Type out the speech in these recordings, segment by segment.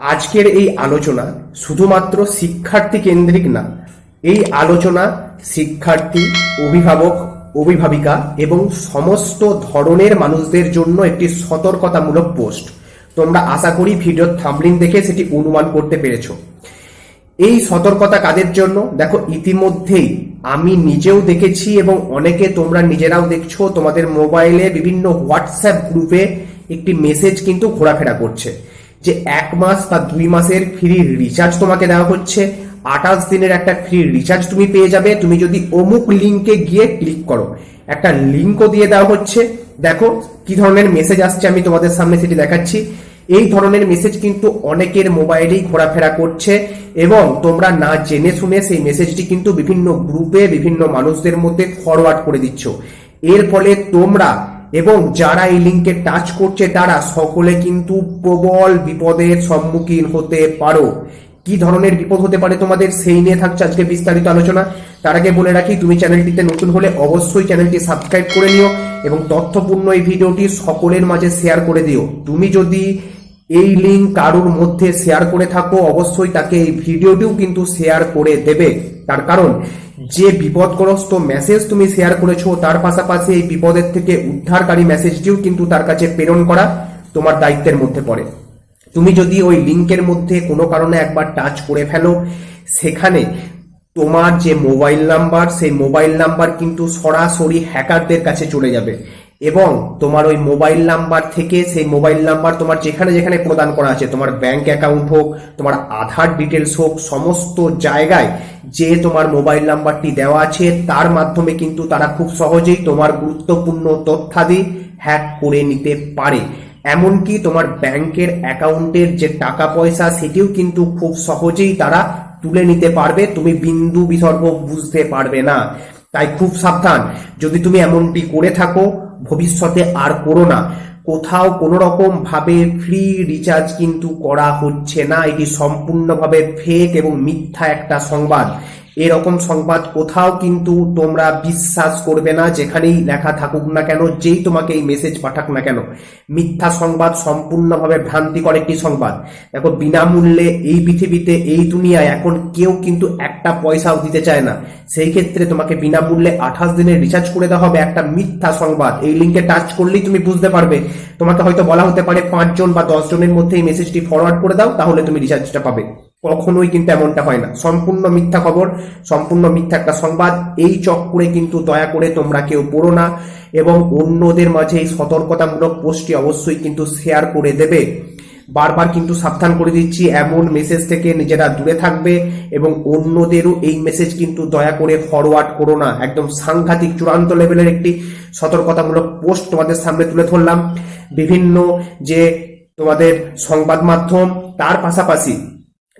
আজকের এই আলোচনা শুধুমাত্র শিক্ষার্থী কেন্দ্রিক না, এই আলোচনা শিক্ষার্থী, অভিভাবক, অভিভাবিকা এবং সমস্ত ধরনের মানুষদের জন্য একটি সতর্কতামূলক পোস্ট। তোমরা আশা করি ভিডিওর থামলিন দেখে সেটি অনুমান করতে পেরেছ। এই সতর্কতা কাদের জন্য? দেখো, ইতিমধ্যেই আমি নিজেও দেখেছি এবং অনেকে তোমরা নিজেরাও দেখছ, তোমাদের মোবাইলে বিভিন্ন হোয়াটসঅ্যাপ গ্রুপে একটি মেসেজ কিন্তু ঘোরাফেরা করছে। যে এক মাস বা দুই মাসের ফ্রি রিচার্জ তোমাকে দেওয়া হচ্ছে। আঠাশ দিনের একটা ফ্রি রিচার্জ তুমি পেয়ে যাবে। তুমি যদি অমুক লিঙ্কে গিয়ে ক্লিক করো, একটা লিঙ্কও দিয়ে দেওয়া হচ্ছে। দেখো কি ধরনের মেসেজ আসছে, আমি তোমাদের সামনে সেটি দেখাচ্ছি। এই ধরনের মেসেজ কিন্তু অনেকের মোবাইলেই ঘোরাফেরা করছে এবং তোমরা না জেনে শুনে সেই মেসেজটি কিন্তু বিভিন্ন গ্রুপে বিভিন্ন মানুষদের মধ্যে ফরওয়ার্ড করে দিচ্ছ। এর ফলে তোমরা এবং যারা এই লিঙ্কে টাচ করছে তারা সকলে কিন্তু প্রবল বিপদের সম্মুখীন হতে পারো। কি ধরনের বিপদ হতে পারে তোমাদের সেই নিয়ে থাকছে আজকে বিস্তারিত আলোচনা। তার আগে বলে রাখি, তুমি চ্যানেলটিতে নতুন হলে অবশ্যই চ্যানেলটি সাবস্ক্রাইব করে নিও এবং তথ্যপূর্ণ এই ভিডিওটি সকলের মাঝে শেয়ার করে দিও। তুমি যদি এই লিঙ্ক কারুর মধ্যে শেয়ার করে থাকো। অবশ্যই তাকে এই ভিডিওটিও কিন্তু শেয়ার করে দেবে। তার কারণ, যে বিপদগ্রস্ত মেসেজ তুমি শেয়ার করেছ, তার পাশাপাশি এই বিপদের থেকে উদ্ধারকারী মেসেজটিও কিন্তু তার কাছে প্রেরণ করা তোমার দায়িত্বের মধ্যে পড়ে। তুমি যদি ওই লিঙ্কের মধ্যে কোনো কারণে একবার টাচ করে ফেলো, সেখানে তোমার যে মোবাইল নাম্বার সেই মোবাইল নাম্বার কিন্তু সরাসরি হ্যাকারদের কাছে চলে যাবে। এবং তোমার ওই মোবাইল নাম্বার থেকে সেই মোবাইল নাম্বার তোমার যেখানে যেখানে প্রদান করা আছে, তোমার ব্যাংক অ্যাকাউন্ট হোক, তোমার আধার ডিটেলস হোক, সমস্ত জায়গায় যে তোমার মোবাইল নাম্বারটি দেওয়া আছে, তার মাধ্যমে কিন্তু তারা খুব সহজেই তোমার গুরুত্বপূর্ণ তথ্যাদি হ্যাক করে নিতে পারে। এমনকি তোমার ব্যাংকের অ্যাকাউন্টের যে টাকা পয়সা, সেটিও কিন্তু খুব সহজেই তারা তুলে নিতে পারবে, তুমি বিন্দু বিসর্গ বুঝতে পারবে না। তাই খুব সাবধান, যদি তুমি এমনটি করে থাকো ভবিষ্যতে আর করো না। কোথাও কোনো রকম ভাবে ফ্রি রিচার্জ কিন্তু করা হচ্ছে না। এটি সম্পূর্ণভাবে ফেক এবং মিথ্যা একটা সংবাদ। এরকম সংবাদ কোথাও কিন্তু তোমরা বিশ্বাস করবে না, যেখানেই লেখা থাকুক না কেন, যেই তোমাকে এই মেসেজ পাঠাক না কেন। মিথ্যা সংবাদ সম্পূর্ণভাবে ভ্রান্তিকর একটি সংবাদ। দেখো, বিনামূল্যে এই পৃথিবীতে, এই দুনিয়ায় এখন কেউ কিন্তু একটা পয়সাও দিতে চায় না। সেই ক্ষেত্রে তোমাকে বিনামূল্যে আঠাশ দিনের রিচার্জ করে দেওয়া হবে একটা মিথ্যা সংবাদ। এই লিঙ্কে টাচ করলেই তুমি বুঝতে পারবে। তোমাকে হয়তো বলা হতে পারে পাঁচজন বা দশজনের মধ্যে এই মেসেজটি ফরওয়ার্ড করে দাও, তাহলে তুমি রিচার্জটা পাবে। কখনোই কিন্তু এমনটা হয় না। সম্পূর্ণ মিথ্যা খবর, সম্পূর্ণ মিথ্যা একটা সংবাদ, এই চক্করে কিন্তু দয়া করে তোমরা কেউ পড়ো না এবং অন্যদের মাঝে এই সতর্কতামূলক পোস্টটি অবশ্যই কিন্তু শেয়ার করে দেবে। বারবার কিন্তু সাবধান করে দিচ্ছি, এমন মেসেজ থেকে নিজেরা দূরে থাকবে এবং অন্যদেরও এই মেসেজ কিন্তু দয়া করে ফরওয়ার্ড করো না। একদম সাংঘাতিক চূড়ান্ত লেভেলের একটি সতর্কতামূলক পোস্ট তোমাদের সামনে তুলে ধরলাম। বিভিন্ন যে তোমাদের সংবাদ মাধ্যম, তার পাশাপাশি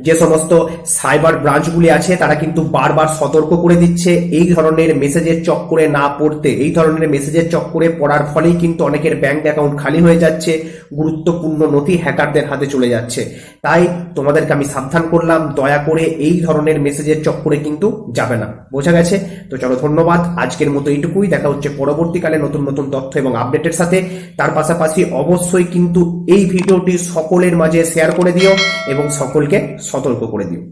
যে সমস্ত সাইবার ব্রাঞ্চগুলি আছে, তারা কিন্তু বারবার সতর্ক করে দিচ্ছে। এই ধরনের মেসেজের চক্করে না পড়তে, এই ধরনের মেসেজের চক্করে পড়ার ফলেই কিন্তু অনেকের ব্যাংক অ্যাকাউন্ট খালি হয়ে যাচ্ছে, গুরুত্বপূর্ণ নথি হ্যাকারদের হাতে চলে যাচ্ছে। তাই তোমাদেরকে আমি সাবধান করলাম, দয়া করে এই ধরনের মেসেজের চক্করে কিন্তু যাবে না। বোঝা গেছে? তো চলো ধন্যবাদ, আজকের মতো এইটুকুই। দেখা হচ্ছে পরবর্তীকালে নতুন নতুন তথ্য এবং আপডেটের সাথে। তার পাশাপাশি অবশ্যই কিন্তু এই ভিডিওটি সকলের মাঝে শেয়ার করে দিও এবং সকলকে সতর্ক করে দিও।